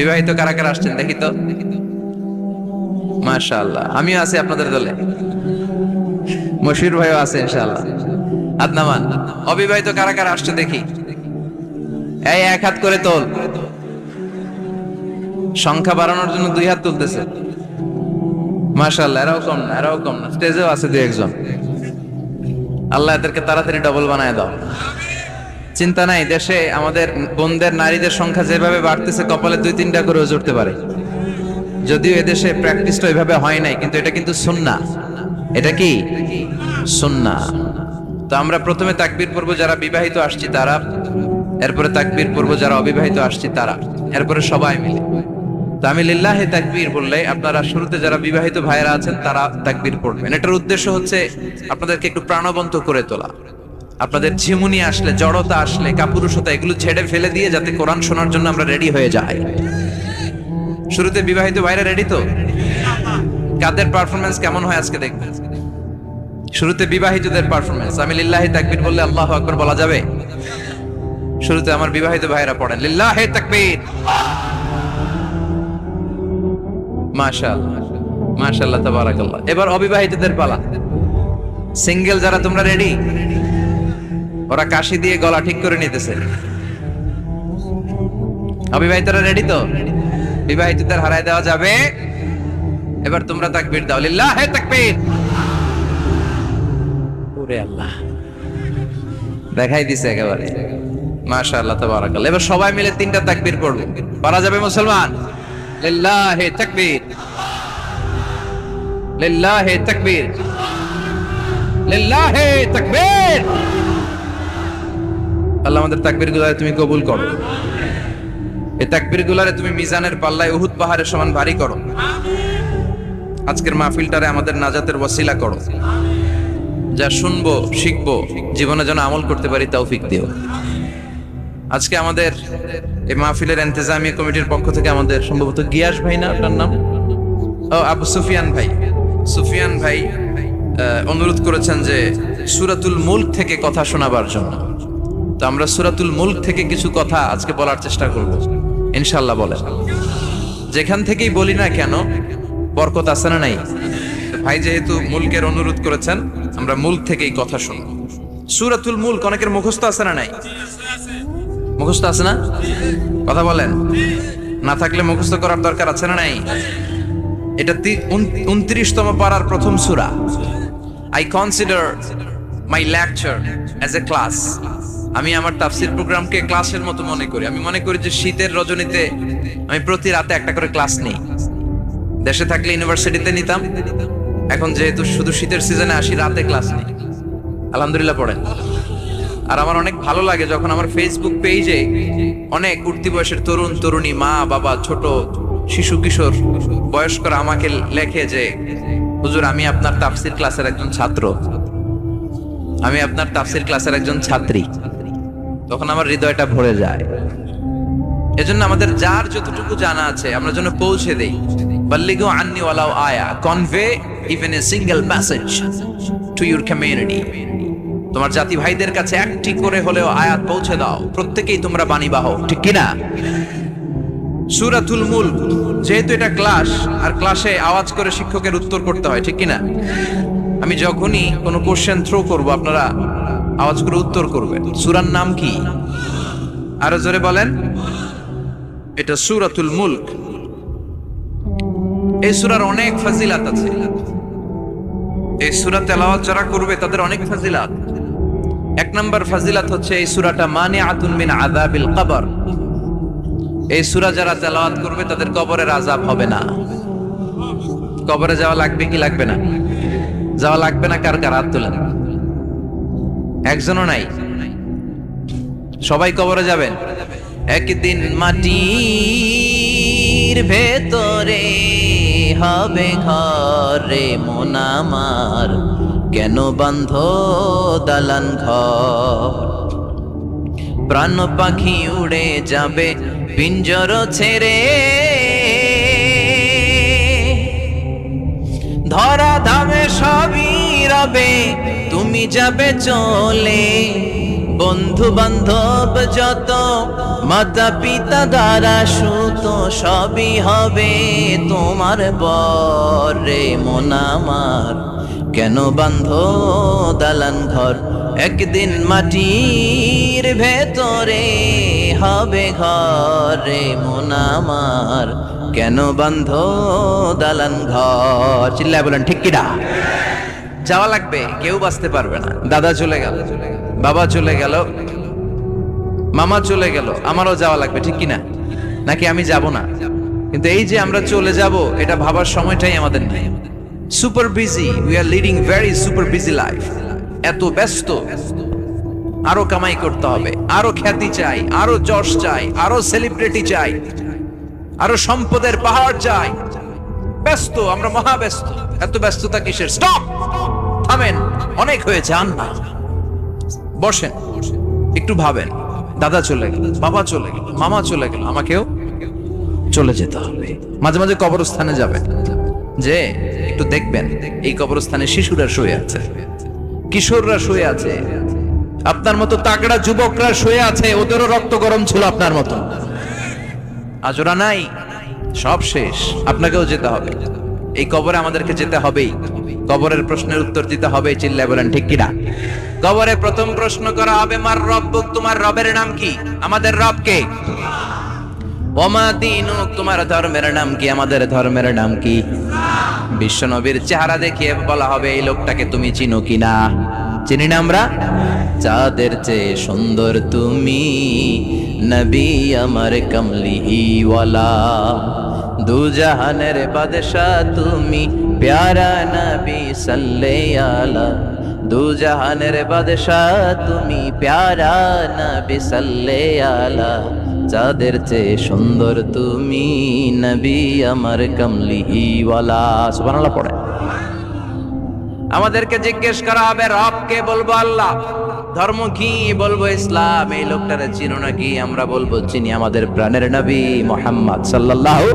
বিবাহিত কারা কারা আসছেন দেখি তো। মাশাআল্লাহ। আমিও আছি আপনাদের দলে। মশির ভাইও আছে, ইনশাআল্লাহ। আদনামান, অবিবাহিত কারা কারা আসছে দেখি। এই এক হাত করে তোল। সংখ্যা বাড়ানোর জন্য দুই হাত তুলতেছে। মাশাআল্লাহ, এরাও কম না, এরাও কম না। স্টেজেও আছে দুই একজন। আল্লাহ এদেরকে তাড়াতাড়ি ডবল বানায় দাও। চিন্তা নাই, দেশে আমাদের বোনদের নারীদের সংখ্যা যেভাবে বাড়তেছে, কপালে দুই তিনটা করে জুড়তে পারে। যদিও এদেশে প্র্যাকটিসটা ওইভাবে হয় নাই, কিন্তু এটা কিন্তু সুন্না এটা কি? সুন্না তো আমরা প্রথমে তাকবীর পড়ব যারা বিবাহিত আসছি তারা, এরপরে তাকবীর পড়ব যারা অবিবাহিত আসছি তারা, এরপরে সবাই মিলে। তো আমি লিল্লাহে তাকবীর বললে আপনারা শুরুতে যারা বিবাহিত ভাইয়েরা আছেন তারা তাকবীর পড়বেন। এটার উদ্দেশ্য হচ্ছে আপনাদেরকে একটু প্রাণবন্ত করে তোলা। আপনাদের ঝিমুনি আসলে, জড়তা আসলে, কাপুরুষতা, এগুলো ছেড়ে ফেলে দিয়ে যাতে কোরআন শোনার জন্য আমরা রেডি হয়ে যাই। শুরুতে বিবাহিত ভাইরা রেডি তো? কাদের পারফরমেন্স কেমন হয় আজকে দেখবেন শুরুতে বিবাহিতদের পারফরমেন্স আমি লিল্লাহি তাকবীর বললে আল্লাহ আকবার বলা যাবে। শুরুতে আমার বিবাহিত ভাইরা পড়েন। লিল্লাহি তাকবীর! মাশাআল্লাহ মাশাআল্লাহ, তাবারাকাল্লাহ। এবার অবিবাহিতদের পালা। সিঙ্গেল যারা, তোমরা রেডি? ওরা কাশি দিয়ে গলা ঠিক করে নিতেছে। অবিবাহিতরা রেডি তো? বিবাহিতদের হারায় দেওয়া যাবে। এবার তোমরা তাকবীর দাও। লিল্লাহে তাকবীর! ওরে আল্লাহ। দেখাই দিছে একেবারে। মাশাআল্লাহ তাবারাকাল্লাহ। এবার সবাই মিলে তিনটা তাকবীর পড়ব। পারা যাবে মুসলমান? লিল্লাহে তাকবীর। লিল্লাহে তাকবীর। লিল্লাহে তাকবীর! আল্লাহ আমাদের তাকবীর গুলারে তুমি কবুল করো। এই তাকবীর গুলারে তুমি মিজানের পাল্লায় উহুদ পাহাড়ের সমান ভারী করো। আজকের মাহফিলটারে আমাদের নাজাতের ওয়াসিলা করো। যা শুনব, শিখব, জীবনে যেন আমল করতে পারি তৌফিক দিও। আজকে আমাদের এই মাহফিলের এন্তেজামিয়া কমিটির পক্ষ থেকে আমাদের সম্ভবত গিয়াস ভাই না আপনার নাম? ও, আবু সুফিয়ান ভাই। সুফিয়ান ভাই অনুরোধ করেছেন যে সুরাতুল মুল্ক থেকে কথা শোনাবার জন্য। তো আমরা সুরাতুল মুল্ক থেকে কিছু কথা আজকে বলার চেষ্টা করব। ইনশাল্লাহ বলেন। যেখান থেকেই বলি না কেন, বরকত আছে না নাই? ভাই যেহেতু মুলকের অনুরোধ করেছেন, আমরা মুল্ক থেকেই কথা শুনব। সুরাতুল মুল্ক অনেকের মুখস্থ আছে না নাই? মুখস্থ আছে না? কথা বলেন। না থাকলে মুখস্থ করার দরকার আছে না নাই? এটা উনত্রিশতম পাড়ার প্রথম সুরা। I consider my lecture as a class আমি আমার তাফসির প্রোগ্রামকে ক্লাসের মতো মনে করি। আমি মনে করি যে শীতের রজনীতে আমি প্রতি রাতে একটা করে ক্লাস নিই। দেশে থাকলে ইউনিভার্সিটিতে নিতাম। এখন যেহেতু শুধু শীতের সিজনে আসি, রাতে ক্লাস নিই। আলহামদুলিল্লাহ পড়েন। আর আমার অনেক ভালো লাগে যখন আমার ফেসবুক পেজে অনেক উঠতি বয়সের তরুণ, তরুণী, মা, বাবা, ছোট, শিশু, কিশোর, বয়স্করা আমাকে লেখে যে, হুজুর, আমি আপনার তাফসির ক্লাসের একজন ছাত্র। আমি আপনার তাফসির ক্লাসের একজন ছাত্রী। তখন আমার হৃদয়টা ভরে যায়। এজন্য আমাদের যার যতটুকু জানা আছে, আমরা যেন পৌঁছে দেই। বাল্লিগো আন্নি ওয়ালাও আয়া convey even a single message to your community তোমার জাতি ভাইদের কাছে একটি করে হলেও আয়াত পৌঁছে দাও। প্রত্যেকেই তোমরা বাণী বাহো ঠিক কিনা? সুরাতুল মুল যেহেতু এটা ক্লাস, আর ক্লাসে আওয়াজ করে শিক্ষকের উত্তর করতে হয়, ঠিক কিনা? আমি যখনই কোনো কোশ্চেন থ্রো করব, আপনারা আওয়াজ করে উত্তর করবেন সুরার নাম কি? আরও জোরে বলেন। এটা সুরাতুল মুল্ক। এই সুরার অনেক ফাজিলাত আছে। এই সুরা তেলাওয়াত যারা করবে, তাদের অনেক ফাজিলাত। এক নম্বর ফাজিলাত হচ্ছে এই সুরাটা মানে আতুন মিন আযাবিল কবর। এই সুরা যারা তেলাওয়াত করবে, তাদের কবরের আযাব হবে না। কবরে যাওয়া লাগবে কি লাগবে না? যাওয়া লাগবে না কার কার? হাত তোলেন একজনও নাই। সবাই কবরে যাবেন। একদিন মাটির ভেতরে হবে ঘরে মোনামার কেন বান্ধ দালান ঘর? প্রাণ পাখি উড়ে যাবে, পিঞ্জর ছেড়ে। ধরা ধামে সবই রবে তুমি যাবে চলে। বন্ধু বান্ধব যত, মাতা পিতা দ্বারা সুত, সবই হবে তোমার বরে মন আমার। কেন বান্ধ দালান ঘর? একদিন মাটির ভেতরে হবে ঘরে মন আমার। কেন বান্ধ দালান ঘর? চিল্লায় বলেন, ঠিক কিনা? যাওয়া লাগবে, কেউ বাঁচতে পারবে না। দাদা চলে গেল, বাবা চলে গেল, মামা চলে গেল, আমারও যাওয়া লাগবে, ঠিক কিনা? নাকি আমি যাব না? কিন্তু এই যে আমরা চলে যাব, এটা ভাবার সময়টাই আমাদের নেই। Super busy we are leading very super busy life এত ব্যস্ত, আরও কামাই করতে হবে, আরও খ্যাতি চাই, আরও যশ চাই, আরও সেলিব্রিটি চাই, আরও সম্পদের পাহাড় চাই। ব্যস্ত, আমরা মহা ব্যস্ত এত ব্যস্ততা কিসের? স্টপ থামেন অনেক হয়েছে, আন না। বসেন, একটু ভাবেন। দাদা চলে গেল, বাবা চলে গেল, মামা চলে গেল, আমাকেও চলে যেতে হবে। মাঝে মাঝে কবরস্থানে যাবেন। যে, একটু দেখবেন, এই কবরস্থানে শিশুরা শুয়ে আছে। কিশোররা শুয়ে আছে। আপনার মতো তাগড়া যুবকরা শুয়ে আছে, ওদেরও রক্ত গরম ছিল আপনার মতো। আজ ওরা নাই, সব শেষ, আপনাকেও যেতে হবে। এই কবরে আমাদেরকে যেতে হবেই। কবরের প্রশ্নের উত্তর দিতে হবে, চিল্লায় বলেন, ঠিক কিনা? কবরে প্রথম প্রশ্ন করা হবে, মার রব তোমার রবের নাম কি? আমাদের রব কে? ওমা দিনুক তোমার ধর্মের নাম কি? আমাদের ধর্মের নাম কি? বিশ্বনবীর চেহারা দেখিয়ে বলা হবে, এই লোকটাকে তুমি চিনো কিনা? চিনি না আমরা? চাঁদের চেয়ে সুন্দর তুমি, নবী আমার কমলিহি ওয়ালা দু জাহানের তুমি প্যারা নবী সাল্লে আলা দু জাহানের বাদশাহ তুমি প্যারা নবী সাল্লে আলা চাঁদের চেয়ে সুন্দর তুমি নবী আমার কমলিহি ওয়ালা সুবহানাল্লাহ পড়ে। আমাদেরকে জিজ্ঞেস করা হবে রবকে বলব আল্লাহ? ধর্ম কি বলব ইসলাম? এই লোকটারে চিনো নাকি? আমরা বলব চিনি আমাদের প্রাণের নবী মোহাম্মদ সাল্লাল্লাহু